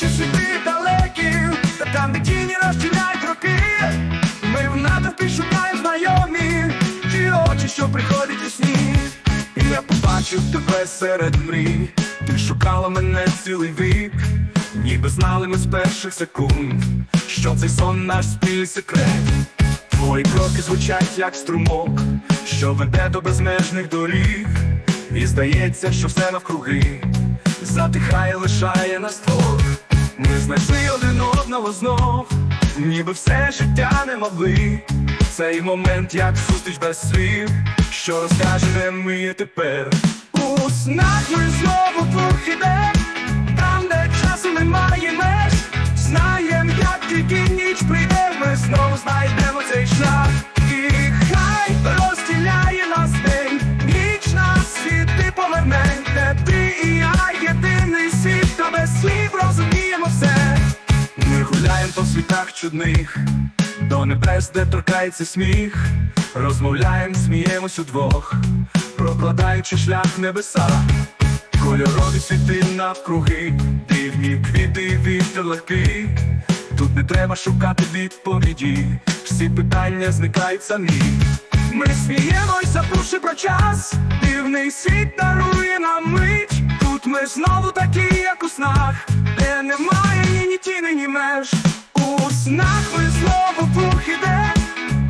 чи світи далекі, та там, де тіні розділяють роки, ми в натовпі шукаємо знайомі, ті очі, що приходять у сні. І я побачив тебе серед мрій, ти шукала мене цілий вік, ніби знали ми з перших секунд, що цей сон наш спільний секрет. Твої кроки звучать як струмок, що веде до безмежних доріг, і здається, що все навкруги затихає, лишає нас двох. Ми знайшли один одного знов, ніби все життя не могли. Цей момент, як зустріч без слів, що розкаже, де ми тепер. У снах ми знову двох іде, там, де часу немає меж. Знаєм, світах чудних, до небес, де торкається сміх, розмовляємо, сміємось удвох, прокладаючи шлях небеса. Кольорові світи навкруги, дивні квіти, вітер легкий. Тут не треба шукати відповіді, всі питання зникають самі. Ми сміємось, забувши про час, дивний світ дарує нам мить. Тут ми знову такі, як у снах, де немає ні, ні тіни, ні меж. Ми знову вдвох іде,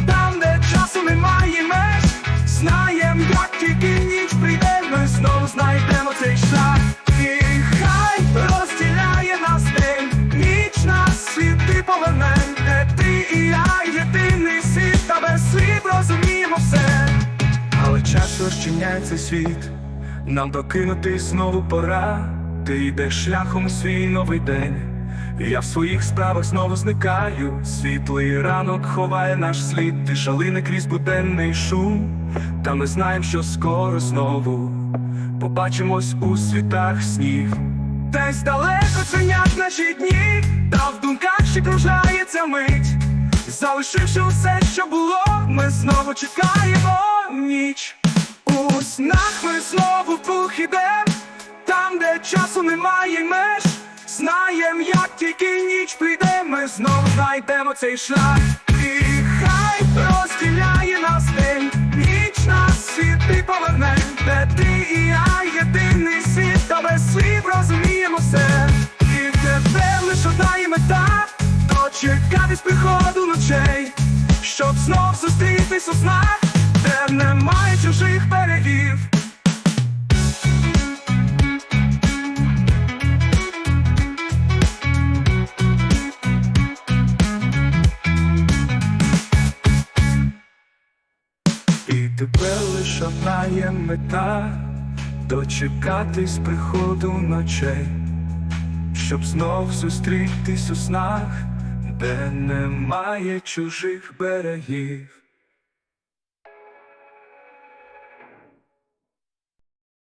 там, де часу немає меж. Знаєм, як тільки ніч прийде, ми знову знайдемо цей шлях. І хай розділяє нас день, ніч нас світи поверне, ти і я єдиний світ, та без розуміємо все. Але час розчиняє світ, нам докинути знову пора. Ти йдеш шляхом свій новий день. Я в своїх справах знову зникаю. Світлий ранок ховає наш слід, ти шалини крізь буденний шум. Та ми знаємо, що скоро знову побачимось у світах снів. Десь далеко ценять наші дні, та в думках ще кружається мить. Залишивши усе, що було, ми знову чекаємо ніч. У снах ми знову вдвох ідем, там, де часу немає меж. Знаєм, як тільки ніч прийде, ми знову знайдемо цей шлях. І хай розділяє нас день, ніч нас світи поверне, де ти і я єдиний світ, та без слів розуміємо все. І тебе лише одна є мета, дочекатись приходу ночей, щоб знов зустрітись у снах, де немає чужих берегів. І тебе лиш одна є мета Дочекатись приходу ночей, щоб знов зустрітись у снах, де немає чужих берегів.